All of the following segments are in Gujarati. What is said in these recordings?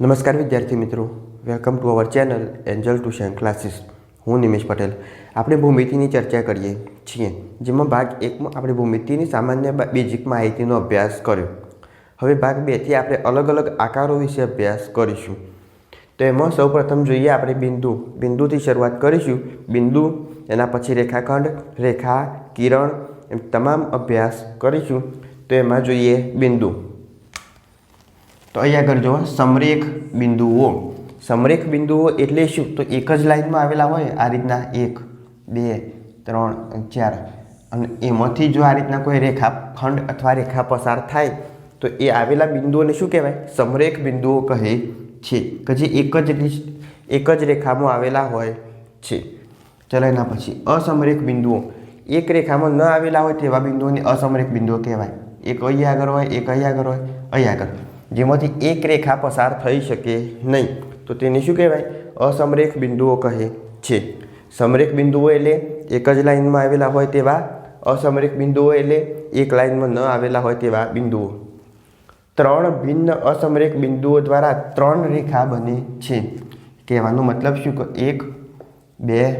નમસ્કાર વિદ્યાર્થી મિત્રો. Welcome to our channel angel tuition classes હું નિમેશ પટેલ. આપણે ભૂમિતિની ચર્ચા કરીએ છીએ, જેમાં ભાગ એકમાં આપણે ભૂમિતિની સામાન્ય બેઝિક માહિતીનો અભ્યાસ કર્યો. હવે ભાગ બેથી આપણે અલગ અલગ આકારો વિશે અભ્યાસ કરીશું. તો એમાં સૌપ્રથમ જોઈએ આપણે બિંદુ. બિંદુથી શરૂઆત કરીશું. બિંદુ, એના પછી રેખાખંડ, રેખા, કિરણ, એમ તમામ અભ્યાસ કરીશું. તો એમાં જોઈએ બિંદુ. તો અહીંયા આગળ જુઓ સમરેખ બિંદુઓ. સમરેખ બિંદુઓ એટલે શું? તો એક જ લાઈનમાં આવેલા હોય આ રીતના એક, બે, ત્રણ ચાર. અને એમાંથી જો આ રીતના કોઈ રેખા ખંડ અથવા રેખા પસાર થાય, તો એ આવેલા બિંદુઓને શું કહેવાય? સમરેખ બિંદુઓ કહે છે કે જે એક જ એક જ રેખામાં આવેલા હોય છે. ચલો એના પછી, અસમરેખ બિંદુઓ. એક રેખામાં ન આવેલા હોય તેવા બિંદુઓને અસમરેખ બિંદુઓ કહેવાય. એક અહીં આગળ હોય, એક અહીં આગળ હોય અહીં આગળ. જેમાંથી એક રેખા પસાર થઈ શકે નહીં. તો તેને શું કહેવાય? અસમરેખ બિંદુઓ કહે છે. સમરેખ બિંદુઓ એટલે એક જ લાઇનમાં આવેલા હોય તેવા, અસમરેખ બિંદુઓ એટલે એક લાઇનમાં ન આવેલા હોય તેવા બિંદુઓ. ત્રણ ભિન્ન અસમરેખ બિંદુઓ દ્વારા ત્રણ રેખા બને છે. કહેવાનો મતલબ શું? કે એક, બે,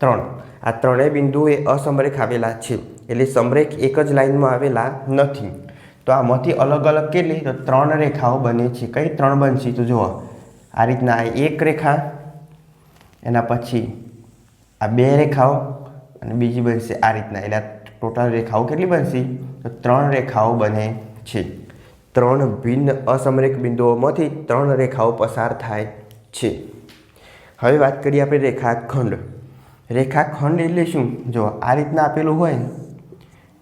ત્રણ. આ ત્રણેય બિંદુઓ એ અસમરેખ આવેલા છે. એટલે સમરેખ એક જ લાઇનમાં આવેલા નથી. તો આમાંથી અલગ અલગ કેટલી તો ત્રણ રેખાઓ બને છે. કઈ ત્રણ બનશે તો જુઓ. આ રીતના એક રેખા, એના પછી આ બે રેખાઓ અને બીજી બનશે આ રીતના. એટલે ટોટલ રેખાઓ કેટલી બનશે? તો ત્રણ રેખાઓ બને છે. ત્રણ ભિન્ન અસમરેખ બિંદુઓમાંથી ત્રણ રેખાઓ પસાર થાય છે. હવે વાત કરીએ આપણે રેખાખંડ. રેખાખંડ એટલે શું? જો આ રીતના આપેલું હોય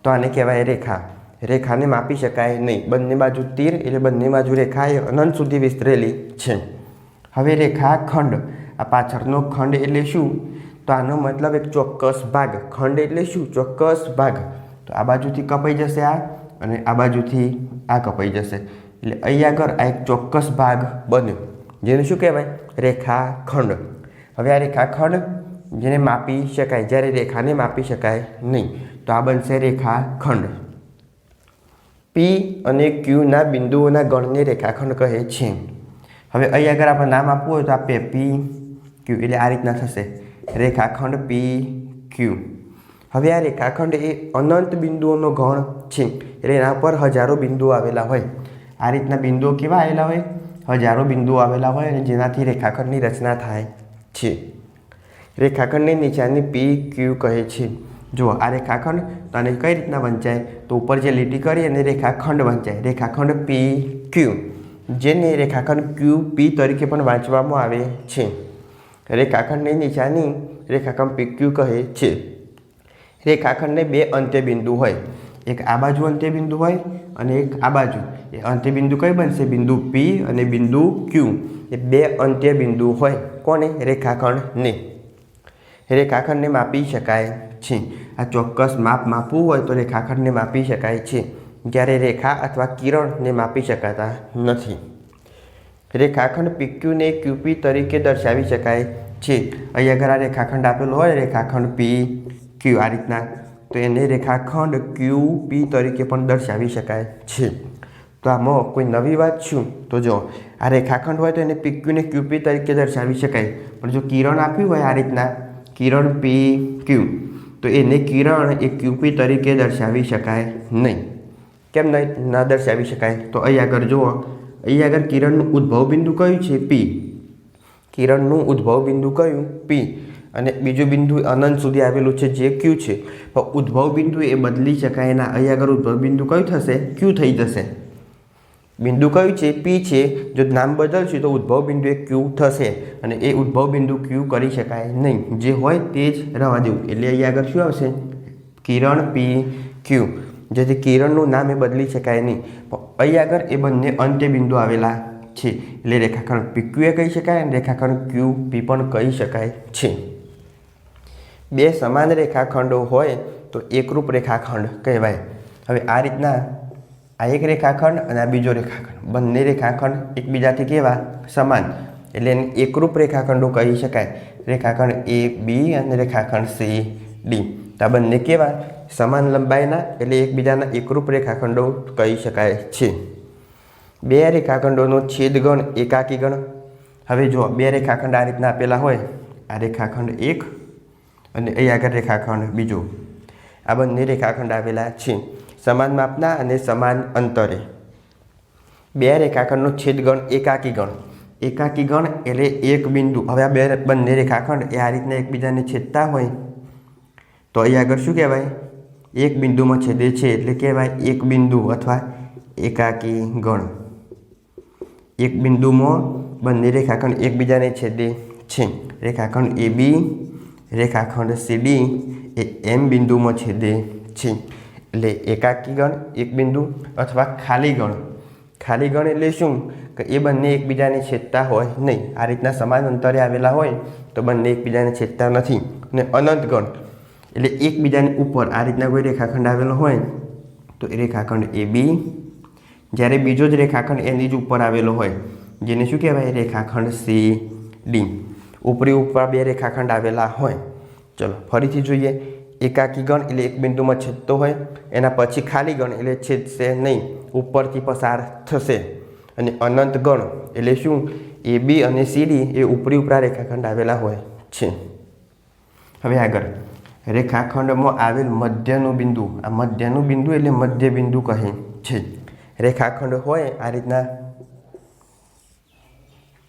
તો આને કહેવાય રેખા. રેખાને માપી શકાય નહીં. બંને બાજુ તીર એટલે બંને બાજુ રેખા એ અનંત સુધી વિસ્તરેલી છે. હવે રેખા ખંડ. આ પાછળનો ખંડ એટલે શું? તો આનો મતલબ એક ચોક્કસ ભાગ. ખંડ એટલે શું? ચોક્કસ ભાગ. તો આ બાજુથી કપાઈ જશે આ અને આ બાજુથી આ કપાઈ જશે. એટલે અહીંયા આગળ આ એક ચોક્કસ ભાગ બન્યો. જેને શું કહેવાય? રેખાખંડ હવે આ રેખાખંડ જેને માપી શકાય. જ્યારે રેખાને માપી શકાય નહીં. તો આ બનશે રેખાખંડ પી અને ક્યુના બિંદુઓના ગણને રેખાખંડ કહે છે. હવે અહીં આગળ આપણે નામ આપવું હોય તો આપીએ પી ક્યુ એટલે આ રીતના થશે. રેખાખંડ પી ક્યુ હવે આ રેખાખંડ એ અનંત બિંદુઓનો ગણ છે. એટલે એના પર હજારો બિંદુઓ આવેલા હોય. આ રીતના બિંદુઓ કેવા આવેલા હોય? હજારો બિંદુઓ આવેલા હોય અને જેનાથી રેખાખંડની રચના થાય છે. રેખાખંડની નીચાની પી ક્યુ કહે છે. જુઓ, આ રેખાખંડ તો આને કઈ રીતના વંચાય? તો ઉપર જે લીટી કરી અને રેખાખંડ વંચાય. રેખાખંડ પી ક્યુ જેને રેખાખંડ ક્યુ પી તરીકે પણ વાંચવામાં આવે છે. રેખાખંડની નિશાની રેખાખંડ પી ક્યુ કહે છે. રેખાખંડને બે અંત્યબિંદુ હોય. એક આ બાજુ અંત્યબિંદુ હોય અને એક આ બાજુ. એ અંત્યબિંદુ કઈ બનશે? બિંદુ પી અને બિંદુ ક્યુ એ બે અંત્યબિંદુ હોય. કોને? રેખાખંડને. રેખાખંડને માપી શકાય. છે. આ ચોક્કસ માપ માપવું હોય તો રેખાખંડને માપી શકાય છે. જ્યારે રેખા અથવા કિરણને માપી શકાતા નથી. રેખાખંડ પીક્યુને ક્યુપી તરીકે દર્શાવી શકાય છે. અહીં અગર આ રેખાખંડ આપેલો હોય. રેખાખંડ પી, ક્યુ આ રીતના. તો એને રેખાખંડ ક્યુ પી તરીકે પણ દર્શાવી શકાય છે. તો આમાં કોઈ નવી વાત શું? તો જો, આ રેખાખંડ હોય તો એને પીક્યુને ક્યુપી તરીકે દર્શાવી શકાય. પણ જો કિરણ આપ્યું હોય આ રીતના, કિરણ પી, ક્યુ. તો એને કિરણ એ ક્યુપી તરીકે દર્શાવી શકાય નહીં. કેમ નહીં? ના દર્શાવી શકાય. તો અહીં આગળ જુઓ. અહીં આગળ કિરણનું ઉદ્ભવ બિંદુ કયું છે? પી કિરણનું ઉદ્ભવ બિંદુ કયું? પી અને બીજું બિંદુ અનંત સુધી આવેલું છે જે ક્યુ છે. પણ ઉદ્ભવ બિંદુ એ બદલી શકાય ના અહીં આગળ ઉદ્ભવ બિંદુ કયું થશે? ક્યુ થઈ જશે. બિંદુ કયું છે? પી છે. જો નામ બદલશું તો ઉદ્ભવ બિંદુ એ ક્યુ થશે અને એ ઉદ્ભવ બિંદુ ક્યુ કરી શકાય નહીં. જે હોય તે જ રહેવા દેવું. એટલે અહીં આગળ શું આવશે? કિરણ પી ક્યુ જેથી કિરણનું નામ એ બદલી શકાય નહીં. પણ અહીં આગળ એ બંને અંત્ય બિંદુ આવેલા છે. એટલે રેખાખંડ પી ક્યુ એ કહી શકાય અને રેખાખંડ ક્યુ પી પણ કહી શકાય છે. બે સમાન રેખાખંડો હોય તો એકરૂપ રેખાખંડ કહેવાય. હવે આ રીતના આ એક રેખાખંડ અને આ બીજો રેખાખંડ. બંને રેખાખંડ એકબીજાથી કેવા? સમાન. એટલે એને એકરૂપ રેખાખંડો કહી શકાય. રેખાખંડ એ બી અને રેખાખંડ સી ડી તો આ બંને કેવા? સમાન લંબાઈના એટલે એકબીજાના એકરૂપ રેખાખંડો કહી શકાય છે. બે રેખાખંડોનો છેદગણ એકાકી ગણ. હવે જો બે રેખાખંડ આ રીતના આપેલા હોય. આ રેખાખંડ એક અને અહીં આગળ રેખાખંડ બીજો. આ બંને રેખાખંડ આવેલા છે. સમાન માપના અને સમાન અંતરે. બે રેખાખંડનો છેદગણ એકાકી ગણ. એકાકી ગણ એટલે એક બિંદુ. હવે આ બે બંને રેખાખંડ એ આ રીતના એકબીજાને છેદતા હોય. તો અહીં આગળ શું કહેવાય? એક બિંદુમાં છેદે છે એટલે કહેવાય એક બિંદુ અથવા એકાકી ગણ. એક બિંદુમાં બંને રેખાખંડ એકબીજાને છેદે છે. રેખાખંડ એ બી, રેખાખંડ સીડી એ એમ બિંદુમાં છેદે છે. એટલે એકાકી ગણ એક બિંદુ અથવા ખાલી ગણ ખાલી ગણ એટલે શું? કે એ બંને એકબીજાને છેદતા હોય નહીં. આ રીતના સમાન અંતરે આવેલા હોય તો બંને એકબીજાને છેદતા નથી. અને અનંત ગણ એટલે એકબીજાની ઉપર આ રીતના કોઈ રેખાખંડ આવેલો હોય તો એ રેખાખંડ એ બી. જ્યારે બીજો જ રેખાખંડ એની જ ઉપર આવેલો હોય, જેને શું કહેવાય? રેખાખંડ સી, ડી. ઉપરી ઉપર બે રેખાખંડ આવેલા હોય. ચલો, ફરીથી જોઈએ. એકાકી ગણ એટલે એક બિંદુમાં છેદતો હોય, એના પછી ખાલી ગણ એટલે છેદશે નહીં, ઉપરથી પસાર થશે. અને અનંત ગણ એટલે શું? એ, બી અને સીડી એ ઉપરી ઉપરા રેખાખંડ આવેલા હોય છે. હવે આગળ. રેખાખંડમાં આવેલ મધ્યનું બિંદુ. આ મધ્યનું બિંદુ એટલે મધ્ય બિંદુ કહે છે. રેખાખંડ હોય આ રીતના.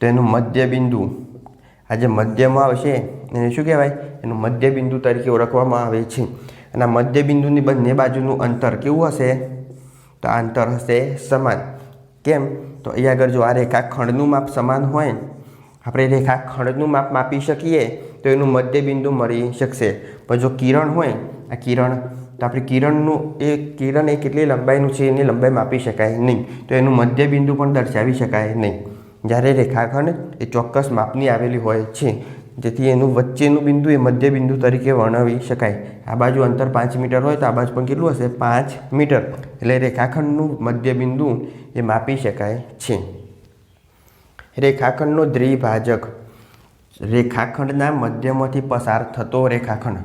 તેનું મધ્ય બિંદુ આ જે મધ્યમાં આવશે એને શું કહેવાય? એનું મધ્ય બિંદુ તરીકે ઓળખવામાં આવે છે. અને આ મધ્ય બિંદુની બંને બાજુનું અંતર કેવું હશે? તો આ અંતર હશે સમાન. કેમ? તો અહીં આગળ જો આ રેખાખંડનું માપ સમાન હોય, આપણે રેખાખંડનું માપ માપી શકીએ, તો એનું મધ્યબિંદુ મળી શકશે. પણ જો કિરણ હોય, આ કિરણ, તો આપણે કિરણનું એ કિરણ એ કેટલી લંબાઈનું છે એની લંબાઈ માપી શકાય નહીં. તો એનું મધ્યબિંદુ પણ દર્શાવી શકાય નહીં. જ્યારે રેખાખંડ એ ચોક્કસ માપની આવેલી હોય છે. જેથી એનું વચ્ચેનું બિંદુ એ મધ્ય બિંદુ તરીકે વર્ણવી શકાય. આ બાજુ અંતર પાંચ મીટર હોય તો આ બાજુ પણ કેટલું હશે? પાંચ મીટર. એટલે રેખાખંડનું મધ્ય બિંદુ એ માપી શકાય છે. રેખાખંડનો દ્વિભાજક. રેખાખંડના મધ્યમાંથી પસાર થતો રેખાખંડ.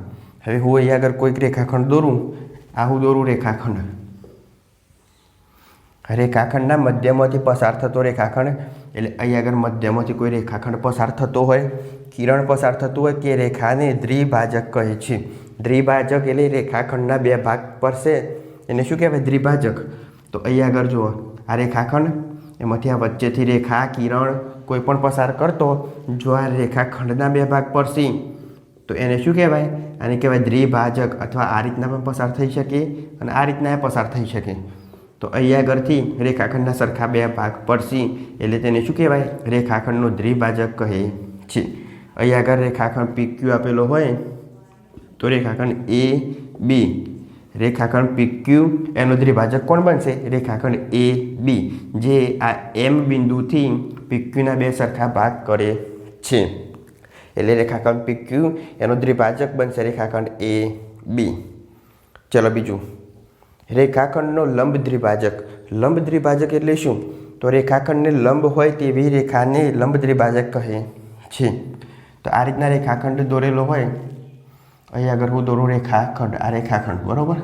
હવે હું અહીંયા આગળ કોઈક રેખાખંડ દોરું. આ હું દોરું રેખાખંડ. રેખાખંડના મધ્યમાંથી પસાર થતો રેખાખંડ. એટલે અહીં આગળ મધ્યમાંથી કોઈ રેખાખંડ પસાર થતો હોય કિરણ પસાર થતું હોય કે રેખાને દ્વિભાજક કહે છે. દ્વિભાજક એટલે રેખાખંડના બે ભાગ પડશે. એને શું કહેવાય? દ્વિભાજક. તો અહીં આગળ જુઓ. આ રેખાખંડ, એમાંથી આ વચ્ચેથી રેખા, કિરણ કોઈ પણ પસાર કરતો, જો આ રેખાખંડના બે ભાગ પડશે, તો એને શું કહેવાય? આને કહેવાય દ્વિભાજક અથવા આ રીતના પણ પસાર થઈ શકે અને આ રીતના પસાર થઈ શકે. તો અહીંયા આગળથી રેખાખંડના સરખા બે ભાગ પડશે. એટલે તેને શું કહેવાય? રેખાખંડનું દ્વિભાજક કહે છે. અહીં આગળ રેખાખંડ પીક્યુ આપેલો હોય, તો રેખાખંડ એ બી રેખાખંડ પીક્યુ એનો દ્વિભાજક કોણ બનશે? રેખાખંડ એ બી જે આ એમ બિંદુથી પીક્યુના બે સરખા ભાગ કરે છે. એટલે રેખાખંડ પીક્યુ એનો દ્વિભાજક બનશે રેખાખંડ એ બી ચલો બીજું. રેખાખંડનો લંબ દ્વિભાજક. લંબ દ્વિભાજક એટલે શું? તો રેખાખંડને લંબ હોય તેવી રેખાને લંબ દ્વિભાજક કહે છે. તો આ રીતના રેખાખંડ દોરેલો હોય, અહીં આગળ હું દોરું રેખાખંડ, આ રેખાખંડ, બરાબર?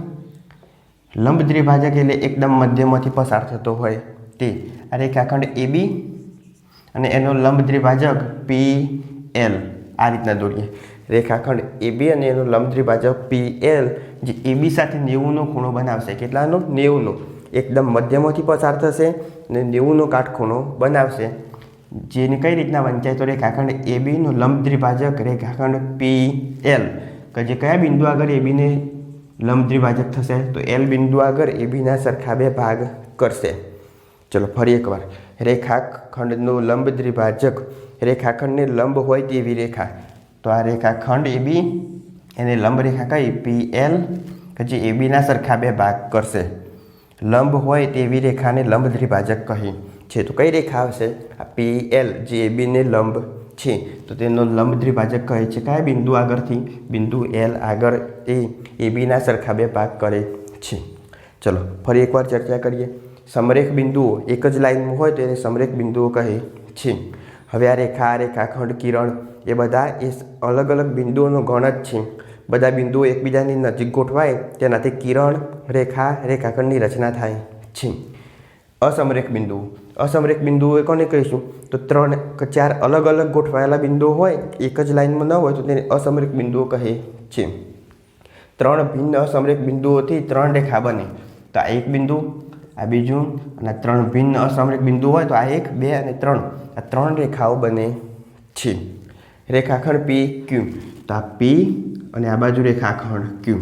લંબ દ્વિભાજક એટલે એકદમ મધ્યમાંથી પસાર થતો હોય તે. આ રેખાખંડ એ બી અને એનો લંબ દ્વિભાજક પી એલ. આ રીતના દોરીએ. રેખાખંડ એ બી અને એનો લંબ દ્વિભાજક પી એલ જે એ બી સાથે નેવુંનો ખૂણો બનાવશે. કેટલાનો? નેવુંનો. એકદમ મધ્યમાંથી પસાર થશે અને નેવુંનો કાટખૂણો બનાવશે. જેને કઈ રીતના વંચાય તો રેખાખંડ એ બીનું લંબ દ્વિભાજક રેખાખંડ પી એલ કે જે કયા બિંદુ આગળ એ બીને લંબ દ્વિભાજક થશે? તો એલ બિંદુ આગળ એ બીના સરખા બે ભાગ કરશે. ચલો ફરી એકવાર. રેખાખંડનું લંબ દ્વિભાજક રેખાખંડને લંબ હોય તેવી રેખા. તો આ રેખાખંડ એ બી, એને લંબ રેખા કઈ? પી એલ કે જે એ બીના સરખા બે ભાગ કરશે. લંબ હોય તેવી રેખાને લંબ દ્વિભાજક કહી. છે. તો કઈ રેખા આવશે આ પી એલ જે એ બીને લંબ છે. તો તેનો લંબ દ્વિભાજક કહે છે. કયા બિંદુ આગળથી? બિંદુ એલ આગળ એ એ બીના સરખા બે ભાગ કરે છે. ચલો, ફરી એકવાર ચર્ચા કરીએ. સમરેખ બિંદુઓ એક જ લાઇનમાં હોય તો એને સમરેખ બિંદુઓ કહે છે. હવે આ રેખા, આ રેખાખંડ કિરણ એ બધા એ અલગ અલગ બિંદુઓનો ગણ જ છે. બધા બિંદુઓ એકબીજાની નજીક ગોઠવાય, તેનાથી કિરણ રેખા, રેખાખંડની રચના થાય છે. અસમરેખ બિંદુઓ અસમરેખ બિંદુઓ કોને કહીશું? તો ત્રણ કે ચાર અલગ અલગ ગોઠવાયેલા બિંદુઓ હોય, એક જ લાઇનમાં ન હોય, તો તેને અસમરેખ બિંદુઓ કહે છે. ત્રણ ભિન્ન અસમરેખ બિંદુઓથી ત્રણ રેખા બને. તો આ એક બિંદુ, આ બીજું, અને ત્રણ ભિન્ન અસમરેખ બિંદુ હોય, તો આ એક, બે, અને ત્રણ. આ ત્રણ રેખાઓ બને છે. રેખાખંડ પી ક્યુ તો આ પી અને આ બાજુ રેખાખંડ ક્યુ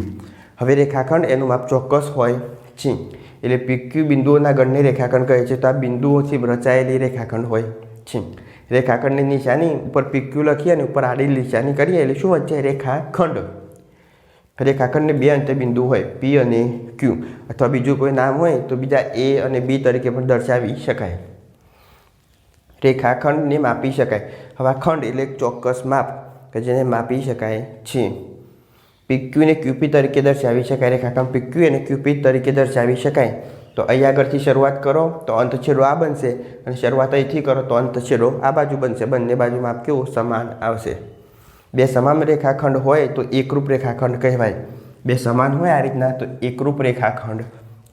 હવે રેખાખંડ એનું માપ ચોક્કસ હોય છે. એટલે પીક્યુ બિંદુઓના ગણને રેખાખંડ કહે છે. તો આ બિંદુઓથી રચાયેલી રેખાખંડ હોય છે. રેખાખંડની નિશાની ઉપર પીક્યુ લખી અને ઉપર આડી નિશાની કરીએ એટલે શું વચ્ચે રેખાખંડ? રેખાખંડને બે અંતે બિંદુ હોય, પી અને ક્યુ. અથવા બીજું કોઈ નામ હોય તો બીજા એ અને બી તરીકે પણ દર્શાવી શકાય. રેખાખંડને માપી શકાય. હવે ખંડ એટલે ચોક્કસ માપ કે જેને માપી શકાય છે. પીક્યુને ક્યુપી તરીકે દર્શાવી શકાય. રેખાખંડ પીક્યુ અને ક્યુપી તરીકે દર્શાવી શકાય. તો અહીં આગળથી શરૂઆત કરો, તો અંત છેડો આ બનશે. અને શરૂઆત અહીંથી કરો, તો અંત છેડો આ બાજુ બનશે. બંને બાજુમાં કેવું સમાન આવશે? બે સમાન રેખાખંડ હોય તો એકરૂપ રેખાખંડ કહેવાય. બે સમાન હોય આ રીતના તો એકરૂપ રેખાખંડ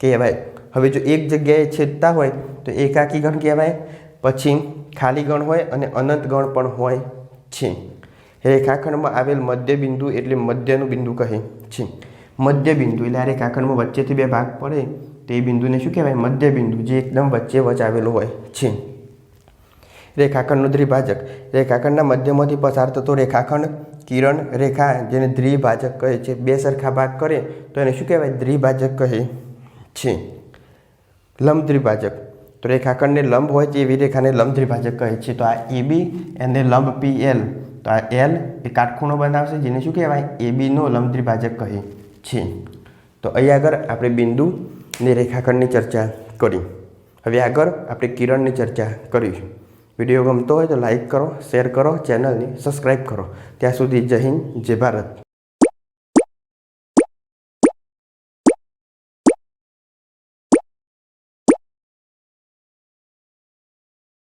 કહેવાય. હવે જો એક જગ્યાએ છેદતા હોય તો એકાકી ગણ કહેવાય. પછી ખાલી ગણ હોય અને અનંત ગણ પણ હોય છે. રેખાખંડમાં આવેલ મધ્ય બિંદુ એટલે મધ્યનું બિંદુ કહે છે. મધ્ય બિંદુ એટલે આ રેખાખંડમાં વચ્ચેથી બે ભાગ પડે, તે બિંદુને શું કહેવાય? મધ્ય બિંદુ જે એકદમ વચ્ચે વચ આવેલો હોય છે. રેખાખંડનું દ્વિભાજક. રેખાખંડના મધ્યમાંથી પસાર થતો રેખાખંડ કિરણ રેખા, જેને દ્વિભાજક કહે છે, બે સરખા ભાગ કરે, તો એને શું કહેવાય? દ્વિભાજક કહે છે. લંબ દ્વિભાજક. તો રેખાખંડને લંબ હોય તેવી રેખાને લંબ દ્વિભાજક કહે છે. તો આ એબી એને લંબ પી એલ તો આ એલ એ કાટખૂણો બનાવશે, જેને શું કહેવાય? એબીનો લંબ દ્વિભાજક કહે છે તો અહીં આગળ આપણે બિંદુ ને રેખાખંડની ચર્ચા કરી. હવે આગળ આપણે કિરણની ચર્ચા કરીશું. વીડિયો ગમતો હોય તો લાઇક કરો, શેર કરો, ચેનલને સબસ્ક્રાઈબ કરો. ત્યાં સુધી જય હિન્દ, જય ભારત.